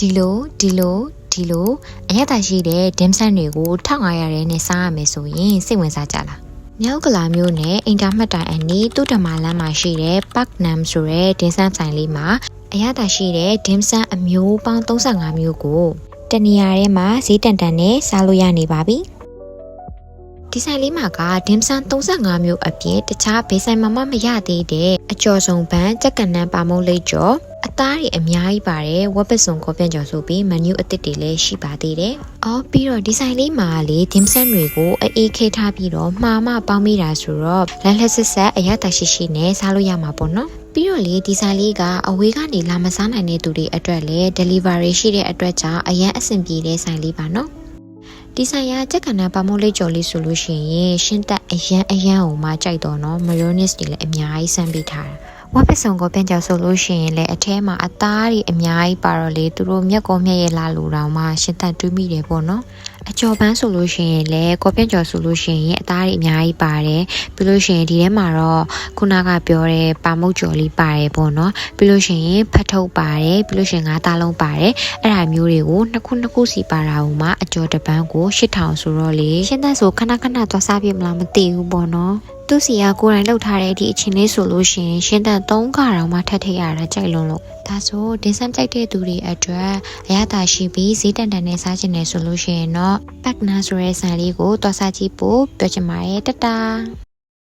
ဒီလိုဒီလိုဒီလိုအရသာရှိတဲ့ဒင်းဆန်တွေကို1500ရဲနဲ့စားရမယ်ဆိုရင်စိတ်ဝင်စားကြလားမြောက်ကလာမျိုးနဲ့အင်တာမက်တိုင်အနီးတုတ္တမလမ်းမှာရှိတဲ့ Park Nam ဆိုတဲ့ဒင်းဆန်ဆိုင်လေးမှာအရသာရှိတဲ့ဒင်းဆန်အမျိုးပေါင်း35မျိုးကိုတနေရာထဲမှာဈေးတန်တန်နဲ့စားလို့ရနေပါပြီဒီဆိုင်လေးမှာကဒင်းဆန်35မျိုးအပြင်တခြားဘေးဆိုင်မှာမှမရသေးတဲ့အကျော်စုံပန်းကြက်ကန်နန်းပါမုံလိတ်ကျော်အ သားတွေအများကြီးပါတယ်ဝက်ပစုံကောပြန်ကျော်ဆိုပြီးမန်နူးအသစ်တွေလည်းရှိပါသေးတယ်။အော်ပြီးတော့ဒီဆိုင်လေးမှာလေဒင်းဆန်တွေကိုအေးခဲထားပြီးတော့မှားမပေါင်းမိတာဆိုတော့လက်လက်ဆက်ဆက်အရသာရှိရှိနဲ့စားလို့ရမှာပေါ့နော်။ပြီးတော့လေဒီဆိုင်လေးကအဝေးကနေလာမစားနိုင်တဲ့သူတွေအတွက်လည်း delivery ရှိတဲ့အတွက်ကြောင့်အရန်အဆင်ပြေတဲ့ဆိုင်လေးပါနော်။ဒီဆိုင်ရကြက်ကနပါမိုးလေးကြော်လေးဆိုလို့ရှိရင်ရှင်းသက်အရန်အရန်ကိုမှကြိုက်တော့နော်မယိုနစ်တွေလည်းအများကြီးစမ်းပေးထားတာ ဝက်ပစုံကိုပြန်ကြော်ဆိုလို့ရှိရင်လည်းအထဲမှာအသားတွေအများကြီးပါတော့လေသူတို့မျက်ကောမျက်ရည်လာလို့တောင်မှရှင်းသက်တွေးမိတယ်ပေါ့နော်အကျော်ပန်းဆိုလို့ရှိရင်လည်းကောပြန်ကြော်ဆိုလို့ရှိရင်အသားတွေအများကြီးပါတယ်ပြီးလို့ရှိရင်ဒီထဲမှာတော့ခုနကပြောတဲ့ပါမုတ်ကြော်လေးပါတယ်ပေါ့နော်ပြီးလို့ရှိရင်ဖတ်ထုတ်ပါတယ်ပြီးလို့ရှိရင်ငါးသားလုံးပါတယ်အဲ့ဒါမျိုးတွေကိုနှစ်ခုနှစ်ခုစီပါတာဟိုမှာအကျော်တစ်ပန်းကို8000ဆိုတော့လေရှင်းသက်ဆိုခဏခဏသွားစားပြမလားမသိဘူးပေါ့နော် သူစီကကိုယ်တိုင်လှုပ်ထားတဲ့ဒီအချင်းလေးဆိုလို့ရှိရင်ရှင်းသက်3ခါတောင်မှထပ်ထည့်ရတာကြိုက်လုံးလို့ဒါဆိုဒင်းဆမ်ကြိုက်တဲ့သူတွေအတွက်အရသာရှိပြီးဈေးတန်တန်နဲ့စားချင်တယ်ဆိုလို့ရှိရင်တော့ပတ်နာဆိုတဲ့ဆန်လေးကိုသွားစားကြည့်ဖို့ပြောချင်ပါတယ်တတာ